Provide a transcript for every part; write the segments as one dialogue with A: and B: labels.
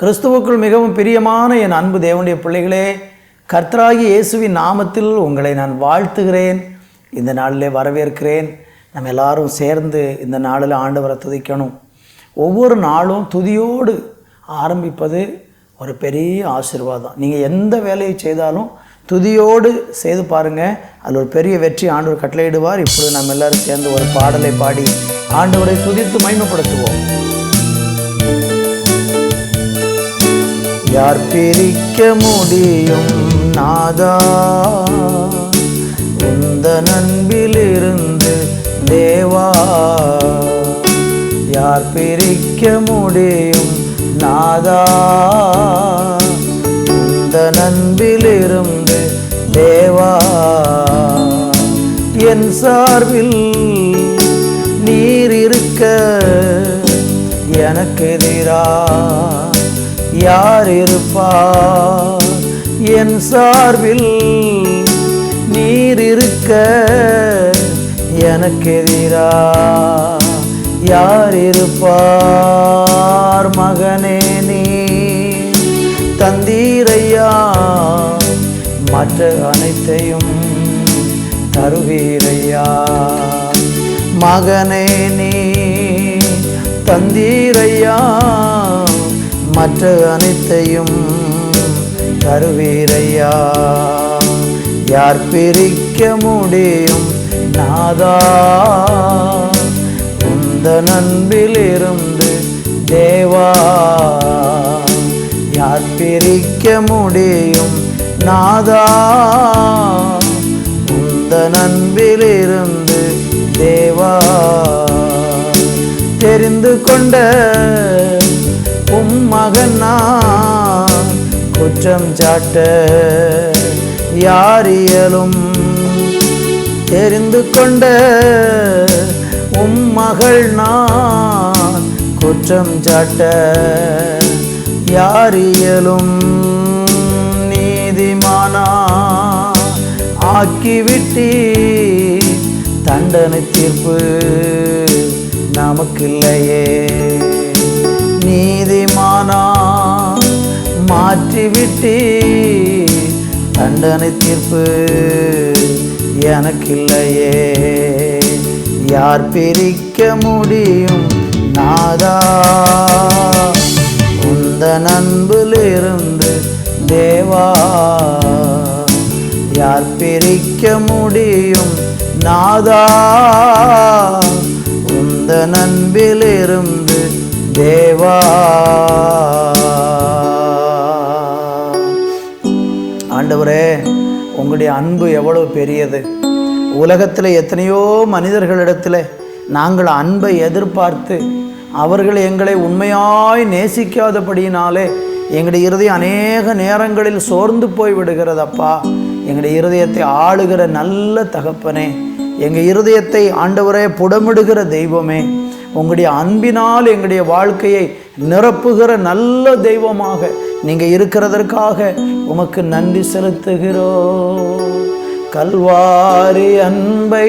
A: கிறிஸ்துவுக்குள் மிகவும் பிரியமான என் அன்பு தேவனுடைய பிள்ளைகளே கர்த்தராகி இயேசுவின் நாமத்தில் உங்களை நான் வாழ்த்துகிறேன். இந்த நாளிலே வரவேற்கிறேன். நம்ம எல்லாரும் சேர்ந்து இந்த நாளில் ஆண்டவரை துதிக்கணும். ஒவ்வொரு நாளும் துதியோடு ஆரம்பிப்பது ஒரு பெரிய ஆசீர்வாதம். நீங்கள் எந்த வேலையை செய்தாலும் துதியோடு செய்து பாருங்கள் அதில் ஒரு பெரிய வெற்றி ஆண்டவர் கட்டளையிடுவார். இப்பொழுது நம்ம எல்லாரும் சேர்ந்து ஒரு பாடலை பாடி ஆண்டவரை துதித்து மயமப்படுத்துவோம் யார் பிரிக்க முடியும் நாதா? இந்த நண்பிலிருந்து தேவா? யார் பிரிக்க முடியும் நாதா? இந்த நண்பிலிருந்து தேவா? என் சார்பில் நீர் இருக்க எனக்கு எதிரா? யார் இருப்பார்? என் சார்பில் நீர் இருக்க எனக்கெதிரா யார் இருப்பார் மகனே நீ? தந்தீரையா? மற்ற அனைத்தையும் தருவீரையா? மகனே நீ தந்தீரையா? மற்ற அனைத்தையும் தருவீரையா? யார் பிரிக்க முடியும் நாதா? இந்த நண்பிலிருந்து தேவா? யார் பிரிக்க முடியும் நாதா? குற்றம் சாட்ட யாரியலும் தெரிந்து கொண்ட உம் மகள் நான் குற்றம் சாட்ட யாரியலும் நீதிமானா ஆக்கிவிட்டி தண்டனை தீர்ப்பு நமக்கு இல்லையே விட்டே தண்டனை தீர்ப்பு எனக்கில்லையே. யார் பிரிக்க முடியும் நாதா? உந்த நண்பிலிருந்து தேவா? யார் பிரிக்க முடியும் நாதா? உந்த நண்பிலிருந்து தேவா? ஆண்டவரே உங்களுடைய அன்பு எவ்வளோ பெரியது. உலகத்தில் எத்தனையோ மனிதர்களிடத்தில் நாங்கள் அன்பை எதிர்பார்த்து அவர்கள் எங்களை உண்மையாய் நேசிக்காதபடியினாலே எங்களுடைய இருதயம் அநேக நேரங்களில் சோர்ந்து போய் விடுகிறதப்பா எங்களுடைய இருதயத்தை ஆளுகிற நல்ல தகப்பனே எங்கள் இருதயத்தை ஆண்டவரே புடமிடுகிற தெய்வமே உங்களுடைய அன்பினால் எங்களுடைய வாழ்க்கையை நிரப்புகிற நல்ல தெய்வமாக நீங்கள் இருக்கிறதற்காக உமக்கு நன்றி செலுத்துகிறோம். கல்வாரி அன்பை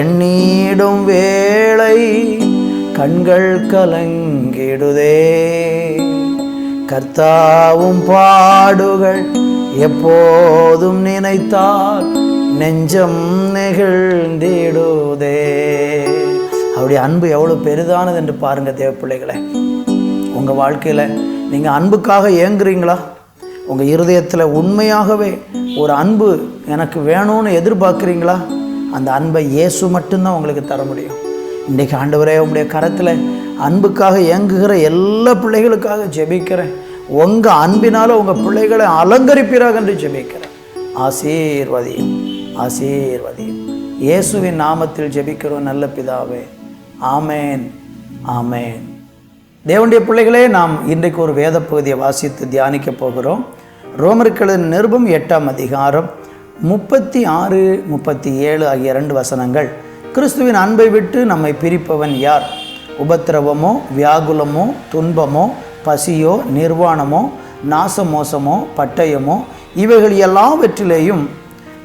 A: எண்ணீடும் வேளை கண்கள் கலங்கிடுதே. கர்த்தாவும் பாடுகள் எப்போதும் நினைத்தால் நெஞ்சம் நெகிழ்ந்திடுதே. அவருடைய அன்பு எவ்வளோ பெரிதானது என்று பாருங்கள் தேவ உங்கள் வாழ்க்கையில் நீங்கள் அன்புக்காக ஏங்குறீங்களா? உங்கள் இருதயத்தில் உண்மையாகவே ஒரு அன்பு எனக்கு வேணும்னு எதிர்பார்க்குறீங்களா? அந்த அன்பை இயேசு மட்டும்தான் உங்களுக்கு தர முடியும். இன்றைக்கு ஆண்டவரே உங்களுடைய கரத்தில் அன்புக்காக இயங்குகிற எல்லா பிள்ளைகளுக்காக ஜெபிக்கிறேன். உங்கள் அன்பினால் உங்கள் பிள்ளைகளை அலங்கரிப்பீராக என்று ஜெபிக்கிறேன். ஆசீர்வதியும் ஆசீர்வதியும் இயேசுவின் நாமத்தில் ஜெபிக்கிறோம் நல்ல பிதாவே. ஆமேன் ஆமேன். தேவனுடைய பிள்ளைகளே நாம் இன்றைக்கு ஒரு வேத பகுதியை வாசித்து தியானிக்க போகிறோம். ரோமர்களது நிருபம் எட்டாம் அதிகாரம் முப்பத்தி ஆறு முப்பத்தி ஏழு ஆகிய இரண்டு வசனங்கள். கிறிஸ்துவின் அன்பை விட்டு நம்மை பிரிப்பவன் யார்? உபத்திரவமோ வியாகுலமோ துன்பமோ பசியோ நிர்வாணமோ நாசமோசமோ பட்டயமோ இவைகள் எல்லாவற்றிலேயும்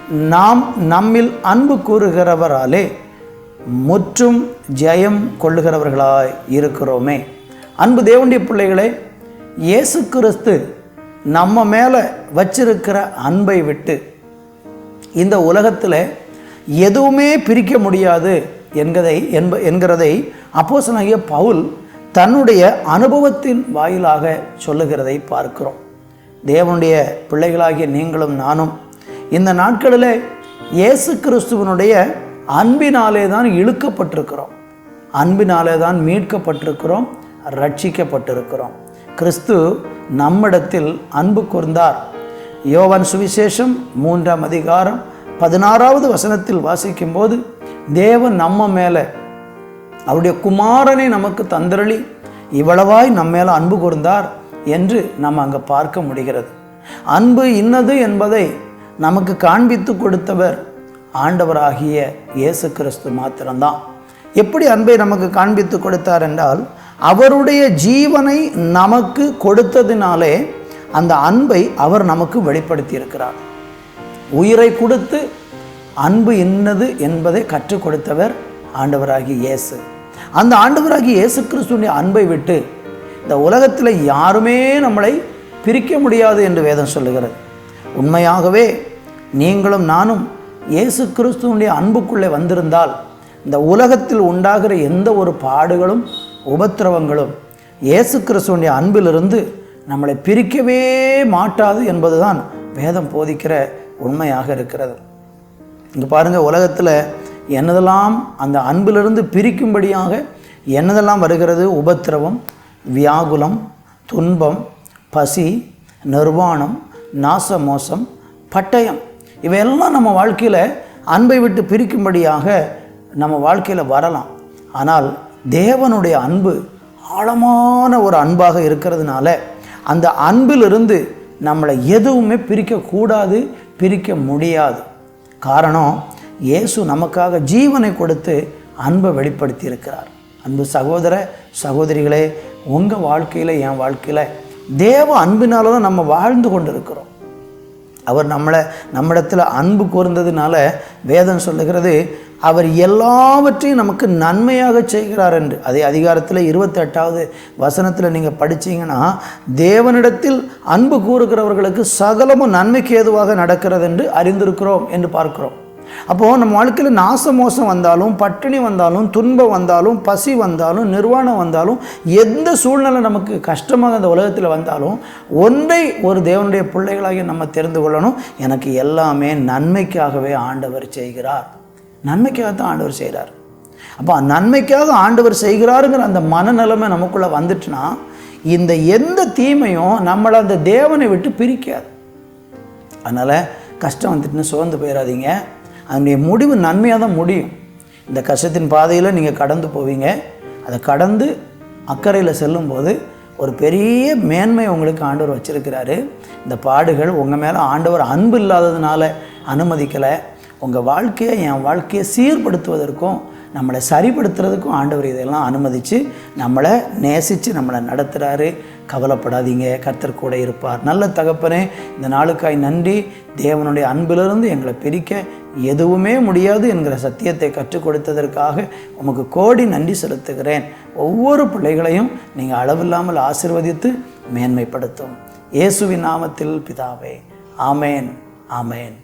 A: நாம் நம்மில் அன்பு கூறுகிறவராலே முற்றும் ஜெயம் கொள்ளுகிறவர்களாய் இருக்கிறோமே. அன்பு தேவண்டிய பிள்ளைகளே இயேசு கிறிஸ்து நம்ம மேலே வச்சிருக்கிற அன்பை விட்டு இந்த உலகத்தில் எதுவுமே பிரிக்க முடியாது என்கிறதை என்ப என்கிறதை அப்போசனாகிய பவுல் தன்னுடைய அனுபவத்தின் வாயிலாக சொல்லுகிறதை பார்க்கிறோம். தேவனுடைய பிள்ளைகளாகிய நீங்களும் நானும் இந்த நாட்களில் இயேசு கிறிஸ்துவனுடைய அன்பினாலே தான் இழுக்கப்பட்டிருக்கிறோம். அன்பினாலே தான் மீட்கப்பட்டிருக்கிறோம். ரட்சிக்கப்பட்டிருக்கிறோம். கிறிஸ்து நம்மிடத்தில் அன்பு கூர்ந்தார். யோவான் சுவிசேஷம் மூன்றாம் அதிகாரம் பதினாறாவது வசனத்தில் வாசிக்கும்போது தேவன் நம்ம மேலே அவருடைய குமாரனை நமக்கு தந்தரளி இவ்வளவாய் நம்ம மேலே அன்பு கூர்ந்தார் என்று நம்ம அங்கே பார்க்க முடிகிறது. அன்பு இன்னது என்பதை நமக்கு காண்பித்து கொடுத்தவர் ஆண்டவராகிய இயேசு கிறிஸ்து மாத்திரம்தான். எப்படி அன்பை நமக்கு காண்பித்து கொடுத்தார் என்றால் அவருடைய ஜீவனை நமக்கு கொடுத்ததினாலே அந்த அன்பை அவர் நமக்கு வெளிப்படுத்தி இருக்கிறார் உயிரை கொடுத்து அன்பு என்னது என்பதை கற்றுக் கொடுத்தவர் ஆண்டவராகி இயேசு. அந்த ஆண்டவராகி இயேசு கிறிஸ்துடைய அன்பை விட்டு இந்த உலகத்தில் யாருமே நம்மளை பிரிக்க முடியாது என்று வேதம் சொல்லுகிறது. உண்மையாகவே நீங்களும் நானும் இயேசு கிறிஸ்துவனுடைய அன்புக்குள்ளே வந்திருந்தால் இந்த உலகத்தில் உண்டாகிற எந்த ஒரு பாடுகளும் உபத்திரவங்களும் இயேசு கிறிஸ்துவனுடைய அன்பிலிருந்து நம்மளை பிரிக்கவே மாட்டாது என்பது தான் வேதம் போதிக்கிற உண்மையாக இருக்கிறது. இங்கே பாருங்கள் உலகத்தில் என்னதெல்லாம் அந்த அன்பிலிருந்து பிரிக்கும்படியாக என்னதெல்லாம் வருகிறது? உபத்திரவம் வியாகுலம் துன்பம் பசி நிர்வாணம் நாசமோசம் பட்டயம். இவையெல்லாம் நம்ம வாழ்க்கையில் அன்பை விட்டு பிரிக்கும்படியாக நம்ம வாழ்க்கையில் வரலாம். ஆனால் தேவனுடைய அன்பு ஆழமான ஒரு அன்பாக இருக்கிறதுனால அந்த அன்பிலிருந்து நம்மளை எதுவுமே பிரிக்கக்கூடாது பிரிக்க முடியாது. காரணம் இயேசு நமக்காக ஜீவனை கொடுத்து அன்பை வெளிப்படுத்தி இருக்கிறார் அன்பு சகோதர சகோதரிகளே உங்கள் வாழ்க்கையில் என் வாழ்க்கையில் தேவ அன்பினால தான் நம்ம வாழ்ந்து கொண்டு இருக்கிறோம் அவர் நம்மளை நம்மிடத்தில் அன்பு கூர்ந்ததுனால வேதம் சொல்லுகிறது அவர் எல்லாவற்றையும் நமக்கு நன்மையாக செய்கிறார் என்று. அதே அதிகாரத்தில் இருபத்தெட்டாவது வசனத்தில் நீங்கள் படிச்சீங்கன்னா தேவனிடத்தில் அன்பு கூறுகிறவர்களுக்கு சகலமும் நன்மைக்கு ஏதுவாக நடக்கிறது என்று அறிந்திருக்கிறோம் என்று பார்க்கிறோம். அப்போது நம்ம வாழ்க்கையில் நாச மோசம் வந்தாலும் பட்டினி வந்தாலும் துன்பம் வந்தாலும் பசி வந்தாலும் நிர்வாணம் வந்தாலும் எந்த சூழ்நிலை நமக்கு கஷ்டமாக இந்த உலகத்தில் வந்தாலும் ஒன்றை ஒரு தேவனுடைய பிள்ளைகளாகி நம்ம தெரிந்து கொள்ளணும். எனக்கு எல்லாமே நன்மைக்காகவே ஆண்டவர் செய்கிறார். நன்மைக்காக தான் ஆண்டவர் செய்கிறார். அப்போ நன்மைக்காக ஆண்டவர் செய்கிறாருங்கிற அந்த மனநிலைமை நமக்குள்ளே வந்துட்டுனா இந்த எந்த தீமையும் நம்மளை அந்த தேவனை விட்டு பிரிக்காது. அதனால் கஷ்டம் வந்துட்டுன்னு சோர்ந்து போயிடாதீங்க அதனுடைய முடிவு நன்மையாக தான் முடியும். இந்த கஷ்டத்தின் பாதையில் நீங்கள் கடந்து போவீங்க. அதை கடந்து அக்கறையில் செல்லும்போது ஒரு பெரிய மேன்மை உங்களுக்கு ஆண்டவர் வச்சுருக்கிறாரு. இந்த பாடுகள் உங்கள் மேலே ஆண்டவர் அன்பு இல்லாததுனால அனுமதிக்கலை. உங்கள் வாழ்க்கையை என் வாழ்க்கையை சீர்படுத்துவதற்கும் நம்மளை சரிப்படுத்துறதுக்கும் ஆண்டவர் இதெல்லாம் அனுமதித்து நம்மளை நேசித்து நம்மளை நடத்துகிறாரு கவலைப்படாதீங்க கர்த்தர் கூட இருப்பார். நல்ல தகப்பனே இந்த நாளுக்காய் நன்றி. தேவனுடைய அன்பிலிருந்து எங்களை பிரிக்க எதுவுமே முடியாது என்கிற சத்தியத்தை கற்றுக் கொடுத்ததற்காக உமக்கு கோடி நன்றி செலுத்துகிறேன். ஒவ்வொரு பிள்ளைகளையும் நீங்கள் அளவில்லாமல் ஆசிர்வதித்து மேன்மைப்படுத்தும். இயேசுவின் நாமத்தில் பிதாவே. ஆமேன் ஆமேன்.